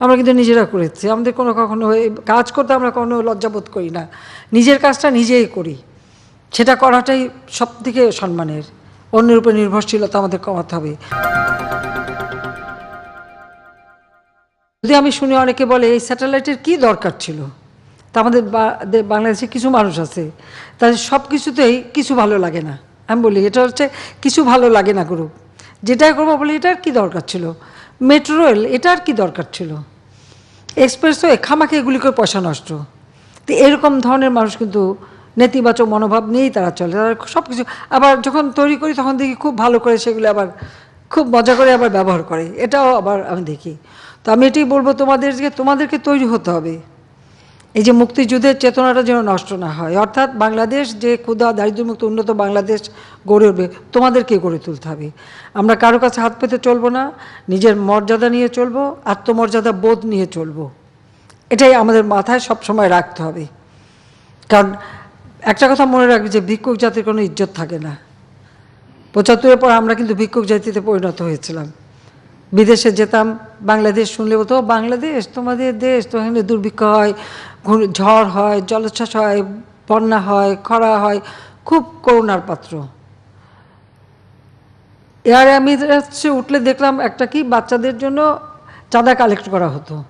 আমরা কিন্তু নিজেরা করেছি। আমাদের কোনো কখনো কাজ করতে আমরা কোনো লজ্জাবোধ করি না। নিজের কাজটা নিজেই করি। সেটা করাটাই সব থেকে সম্মানের। অন্যের উপর নির্ভরশীলতা আমাদের কমাতে হবে। যদি আমি শুনি অনেকে বলে, এই স্যাটেলাইটের কি দরকার ছিল? তা আমাদের বাংলাদেশে কিছু মানুষ আছে। তাদের সব কিছুতেই কিছু ভালো লাগে না। আমি বলি, এটা হচ্ছে কিছু ভালো লাগে না গ্রুপ যেটাই করব বলি, এটার কি দরকার ছিল? মেট্রো রেল, এটার কি দরকার ছিল? এক্সপ্রেসওয়ে খামাকে এগুলি করে পয়সা নষ্ট। তো এরকম ধরনের মানুষ কিন্তু নেতিবাচক মনোভাব নিয়েই তারা চলে। তারা সব কিছু আবার যখন তৈরি করি তখন দেখি খুব ভালো করে সেগুলো আবার খুব মজা করে আবার ব্যবহার করে। এটাও আবার আমি দেখি। তো আমি এটাই বলব তোমাদের যে তোমাদেরকে তৈরি হতে হবে। এই যে মুক্তিযুদ্ধের চেতনাটা যেন নষ্ট না হয়। অর্থাৎ বাংলাদেশ যে ক্ষুদা দারিদ্র্যমুক্ত, উন্নত বাংলাদেশ গড়ে উঠবে তোমাদেরকে গড়ে তুলতে হবে? আমরা কারও কাছে হাত পেতে চলবো না, নিজের মর্যাদা নিয়ে চলবো, আত্মমর্যাদা বোধ নিয়ে চলবো। এটাই আমাদের মাথায় সব সময় রাখতে হবে। কারণ একটা কথা মনে রাখবে যে ভিক্ষুক জাতির কোনো ইজ্জত থাকে না। পঁচাত্তরের পর আমরা কিন্তু ভিক্ষুক জাতিতে পরিণত হয়েছিলাম। বিদেশে যেতাম, বাংলাদেশ শুনলে বলতো, বাংলাদেশ, তোমাদের দেশ তো দুর্ভিক্ষ হয় ঝড় হয়, জলোচ্ছ্বাস হয়, বন্যা হয়, খরা হয়, খুব করুণার পাত্র। এয়ার অ্যাম্বুলেন্সে উঠলে দেখলাম একটা কি বাচ্চাদের জন্য চাঁদা কালেক্ট করা হতো।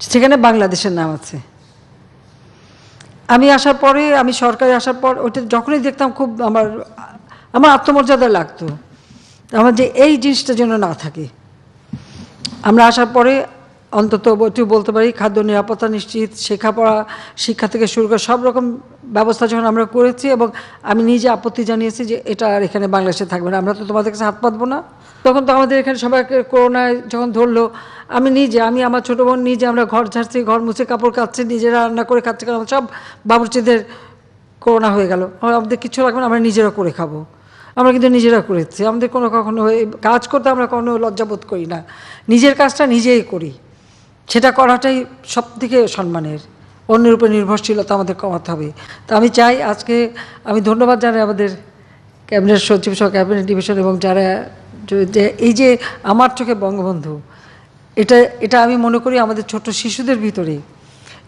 সেখানে বাংলাদেশের নাম আছে। আমি আসার পরে, আমি সরকারে আসার পর ওইটা যখনই দেখতাম খুব আমার আমার আত্মমর্যাদা লাগতো। আমার যে এই জিনিসটা যেন না থাকে। আমরা আসার পরে অন্তত একটু বলতে পারি, খাদ্য নিরাপত্তা নিশ্চিত, শেখাপড়া, শিক্ষা থেকে শুরু করে সব রকম ব্যবস্থা যখন আমরা করেছি এবং আমি নিজে আপত্তি জানিয়েছি যে এটা আর এখানে বাংলাদেশে থাকবে না। আমরা তো তোমাদের কাছে হাত পাতবো না। তখন তো আমাদের এখানে সবাইকে করোনায় যখন ধরলো, আমি নিজে, আমি আমার ছোটো বোন নিজে আমরা ঘর ঝাড়ছি, ঘর মুছে কাপড় কাচ্ছি নিজেরা রান্না করে খাচ্ছি, কারণ সব বাবুর্চিদের করোনা হয়ে গেল। আমাদের কিছু লাগবে না, আমরা নিজেরা করে খাব। আমরা কিন্তু নিজেরা করেছি। আমাদের কোনো কখনো কাজ করতে আমরা কোনো লজ্জাবোধ করি না। নিজের কাজটা নিজেই করি। সেটা করাটাই সব থেকে সম্মানের। অন্যের উপর নির্ভরশীলতা আমাদের কমাতে হবে। তো আমি চাই আজকে, আমি ধন্যবাদ জানাই আমাদের ক্যাবিনেট সচিব সহ, ক্যাবিনেট ডিভিশন এবং যারা যে- এই যে আমার চোখে বঙ্গবন্ধু, এটা এটা আমি মনে করি আমাদের ছোট শিশুদের ভিতরে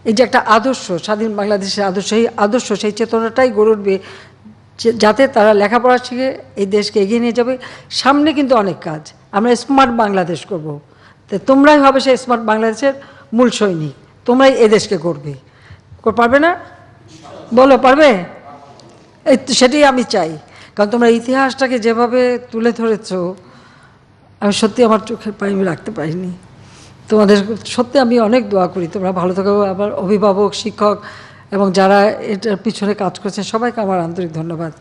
এই যে একটা আদর্শ, স্বাধীন বাংলাদেশের আদর্শ, সেই আদর্শ, সেই চেতনাটাই গড়ে উঠবে যাতে তারা লেখাপড়া শিখে এই দেশকে এগিয়ে নিয়ে যাবে। সামনে কিন্তু অনেক কাজ। আমরা স্মার্ট বাংলাদেশ করব। তো তোমরাই হবে সেই স্মার্ট বাংলাদেশের মূল সৈনিক। তোমরাই এদেশকে করবে পারবে না? বলো, পারবে? এই সেটাই আমি চাই। কারণ তোমরা ইতিহাসটাকে যেভাবে তুলে ধরেছো, আমি সত্যি আমার চোখের পানি রাখতে পারিনি। তোমাদের সত্যি আমি অনেক দোয়া করি। তোমরা ভালো থাকো আমার অভিভাবক, শিক্ষক এবং যারা এটার পিছনে কাজ করছে সবাইকে আমার আন্তরিক ধন্যবাদ।